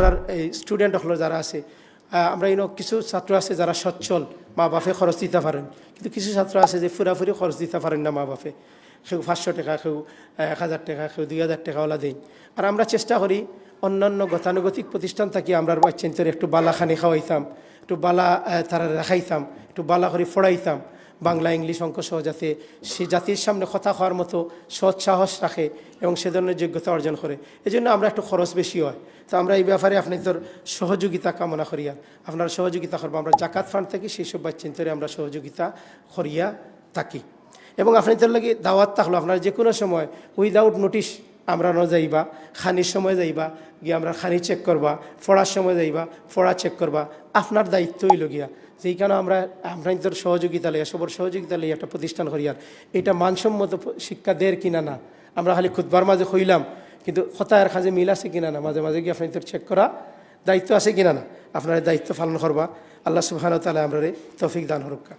আমরা এই স্টুডেন্ট হলো যারা আছে আমরা ইনো কিছু ছাত্র আছে যারা সচ্ছল, মা বাপে খরচ দিতে পারেন। কিন্তু কিছু ছাত্র আছে যে ফুরাফুরি খরচ দিতে পারেন না মা বাপে। কেউ পাঁচশো টাকা, কেউ এক হাজার টাকা, কেউ দুই হাজার টাকাওয়ালা দেই আর আমরা চেষ্টা করি অন্যান্য গতানুগতিক প্রতিষ্ঠান থাকি, আমরা বাচ্চাদের একটু বালা খানি খাওয়াইতাম, একটু বালা তারা রাখাইতাম একটু বালা করে ফড়াইতাম। বাংলা ইংলিশ অঙ্ক সহ যাতে সে জাতির সামনে কথা হওয়ার মতো সৎ সাহস রাখে এবং সে ধরনের যোগ্যতা অর্জন করে। এই জন্য আমরা একটু খরচ বেশি হয়। তো আমরা এই ব্যাপারে আপনাদের সহযোগিতা কামনা করিয়া আপনারা সহযোগিতা করব। আমরা জাকাত ফান্ড থেকে সেই সব বাচ্চিন্তরে আমরা সহযোগিতা করিয়া থাকি। এবং আপনাদের লাগে দাওয়াত থাকল। আপনারা যে কোনো সময় উইদাউট নোটিশ আমরা ন যাইবা, খানির সময় যাইবা, গিয়ে আমরা খানি চেক করবা ফড়ার সময় যাইবা ফড়া চেক করবা আপনার দায়িত্ব হইল গিয়া যেই কারণে আমরা আমরা সহযোগিতা লইয়া সবর সহযোগিতা লইয়া একটা প্রতিষ্ঠান করিয়ার। এটা মানসম্মত শিক্ষা দেয় কিনা না। আমরা খালি খুদবার মাঝে হইলাম, কিন্তু হতায়ের খাঁজে মিল আছে কিনা না? মাঝে মাঝে গিয়ে আপনার চেক করা, দায়িত্ব আছে কিনা না? আপনার দায়িত্ব পালন করবা। আল্লাহ সুবহানাহু তালা আমরা তৌফিক দান হরক্কা